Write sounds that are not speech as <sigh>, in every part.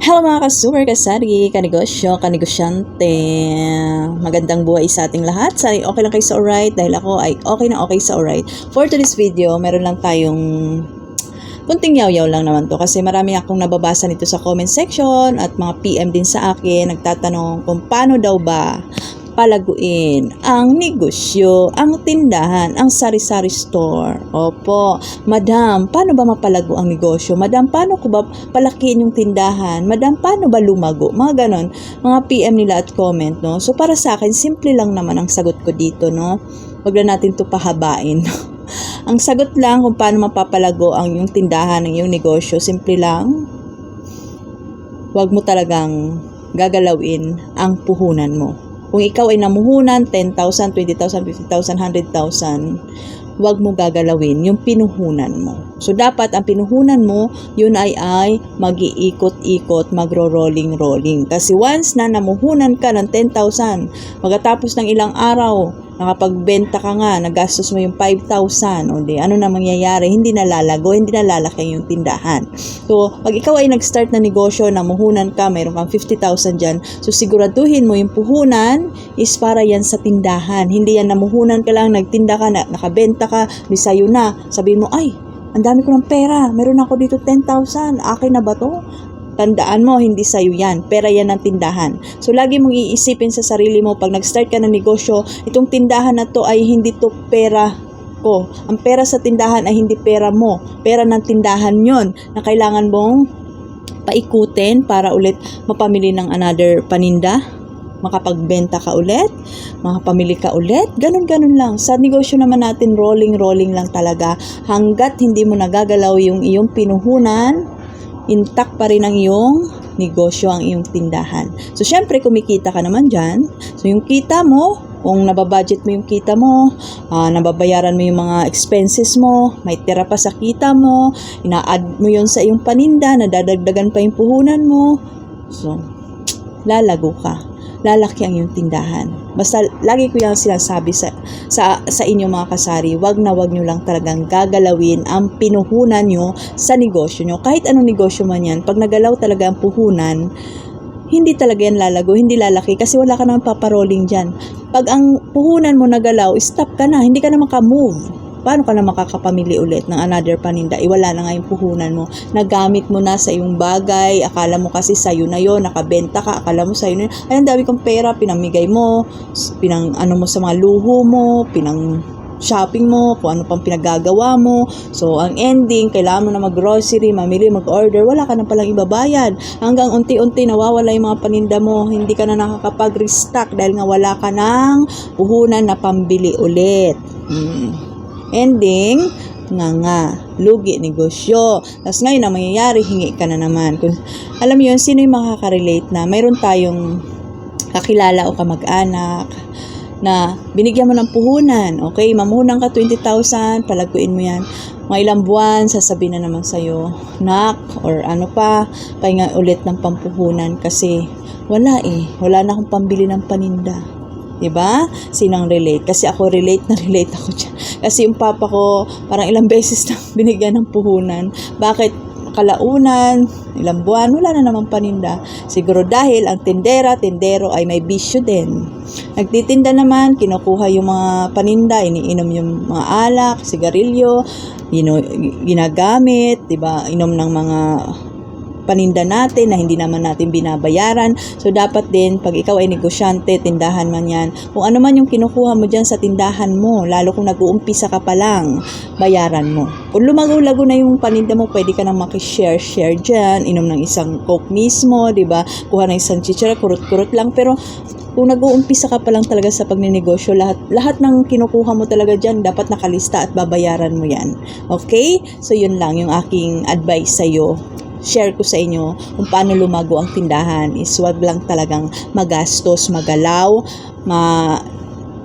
Hello mga ka-super kasari, kanegosyo, kanegosyante. Magandang buhay sa ating lahat. Sana okay lang kayo sa alright dahil ako ay okay na okay sa alright. For today's video, meron lang tayong kunting yaw-yaw lang naman to kasi marami akong nababasa nito sa comment section at mga PM din sa akin nagtatanong kung paano daw ba palaguin ang negosyo, ang tindahan, ang sari-sari store. Opo, madam, paano ba mapalago ang negosyo? Madam, paano ko ba palakihin yung tindahan? Madam, paano ba lumago? Mga ganon, mga PM nila at comment, no? So, para sa akin, simple lang naman ang sagot ko dito, no? Huwag na natin to pahabain. <laughs> ang sagot lang kung paano mapapalago ang yung tindahan, ang yung negosyo, simple lang, huwag mo talagang gagalawin ang puhunan mo. Kung ikaw ay namuhunan, 10,000, 20,000, 50,000, 100,000, huwag mo gagalawin yung pinuhunan mo. So, dapat ang pinuhunan mo, yun ay ay mag-iikot-ikot, magro-rolling-rolling. Kasi once na namuhunan ka ng 10,000, magkatapos ng ilang araw, nakapagbenta ka nga, nagastos mo yung 5,000, o ano na mangyayari? Hindi na lalago, hindi na lalaki yung tindahan. So, pag ikaw ay nag-start na negosyo, namuhunan ka, mayroon kang 50,000 dyan, so siguraduhin mo yung puhunan is para yan sa tindahan. Hindi yan namuhunan ka lang, nagtinda ka, na, nakabenta ka, di sa'yo na. Sabihin mo, ay, ang dami ko ng pera, meron ako dito 10,000, akin na ba to? Tandaan mo, hindi sa'yo yan. Pera yan ng tindahan. So, lagi mong iisipin sa sarili mo, pag nag-start ka ng negosyo, itong tindahan na to ay hindi to pera ko. Ang pera sa tindahan ay hindi pera mo. Pera ng tindahan yon na kailangan mong paikutin para ulit mapamili ng another paninda makapagbenta ka ulit, makapamili ka ulit, ganun-ganun lang. Sa negosyo naman natin, rolling-rolling lang talaga. Hanggat hindi mo nagagalaw yung iyong pinuhunan, intact pa rin ang iyong negosyo, ang iyong tindahan. So, syempre, kumikita ka naman dyan. So, yung kita mo, kung nababudget mo yung kita mo, ah, nababayaran mo yung mga expenses mo, may tira pa sa kita mo, ina-add mo yun sa iyong paninda, nadadagdagan pa yung puhunan mo. So, lalago ka lalaki ang iyong tindahan. Basta lagi ko yung sinasabi sa, sa, sa inyo mga kasari, wag na wag nyo lang talagang gagalawin ang pinuhunan nyo sa negosyo nyo. Kahit anong negosyo man yan, pag nagalaw talaga ang puhunan, hindi talaga yan lalago, hindi lalaki kasi wala ka naman paparolling dyan. Pag ang puhunan mo nagalaw, stop ka na, hindi ka na makamove paano ka na makakapamili ulit ng another paninda? Iwala na nga yung puhunan mo. Nagamit mo na sa iyong bagay. Akala mo kasi sa'yo na yon nakabenta ka. Akala mo sa'yo na yun. Ay, ang dami kong pera. Pinamigay mo. Pinang, ano mo sa mga luho mo. Pinang shopping mo, kung ano pang pinagagawa mo. So, ang ending, kailangan mo na mag-grocery, mamili, mag-order, wala ka na palang ibabayad. Hanggang unti-unti nawawala yung mga paninda mo, hindi ka na nakakapag-restock dahil nga wala ka ng puhunan na pambili ulit. Hmm. Ending, nga nga, lugi, negosyo. Tapos ngayon, ang mangyayari, hingi ka na naman. Kung, alam yun, sino yung makaka-relate na mayroon tayong kakilala o kamag-anak na binigyan mo ng puhunan. Okay, mamuhunan ka 20,000, palaguin mo yan. Mga ilang buwan, sasabihin na naman sa'yo, nak, or ano pa, pahinga ulit ng pampuhunan kasi wala eh, wala na akong pambili ng paninda. 'Di ba? Sinang relate? Kasi ako relate na <laughs> relate ako diyan. Kasi yung papa ko parang ilang <laughs> beses na binigyan ng puhunan. Bakit kalaunan, ilang buwan, wala na namang paninda. Siguro dahil ang tindera, tindero ay may bisyo din. Nagtitinda naman, kinukuha yung mga paninda, iniinom yung mga alak, sigarilyo, you ginagamit, 'di ba? Inom ng mga paninda natin na hindi naman natin binabayaran. So, dapat din, pag ikaw ay negosyante, tindahan man yan, kung ano man yung kinukuha mo dyan sa tindahan mo, lalo kung nag-uumpisa ka pa lang, bayaran mo. Kung lumago-lago na yung paninda mo, pwede ka nang makishare-share dyan, inom ng isang coke mismo, di ba? Kuha ng isang chichara, kurot-kurot lang. Pero, kung nag-uumpisa ka pa lang talaga sa pagninegosyo, lahat, lahat ng kinukuha mo talaga dyan, dapat nakalista at babayaran mo yan. Okay? So, yun lang yung aking advice sa'yo share ko sa inyo kung paano lumago ang tindahan is wag lang talagang magastos, magalaw, ma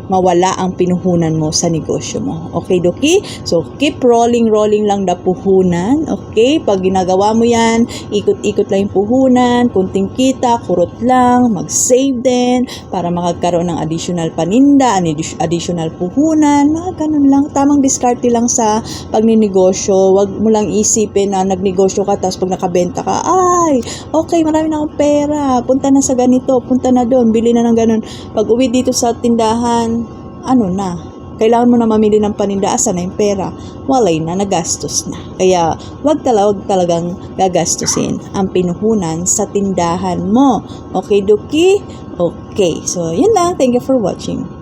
mawala ang pinuhunan mo sa negosyo mo. Okay, Doki? So, keep rolling, rolling lang na puhunan. Okay? Pag ginagawa mo yan, ikot-ikot lang yung puhunan, kunting kita, kurot lang, mag-save din, para makagkaroon ng additional paninda, addi- additional puhunan, mga ganun lang. Tamang diskarte lang sa pagninegosyo. Huwag mo lang isipin na nagnegosyo ka, tapos pag nakabenta ka, ay, okay, marami na akong pera, punta na sa ganito, punta na doon, bili na ng ganun. Pag uwi dito sa tindahan, ano na, kailangan mo na mamili ng paninda, asa na yung pera, walay na, nagastos na. Kaya, wag talaga, talagang gagastusin ang pinuhunan sa tindahan mo. Okay, Duki? Okay, so yun lang. Thank you for watching.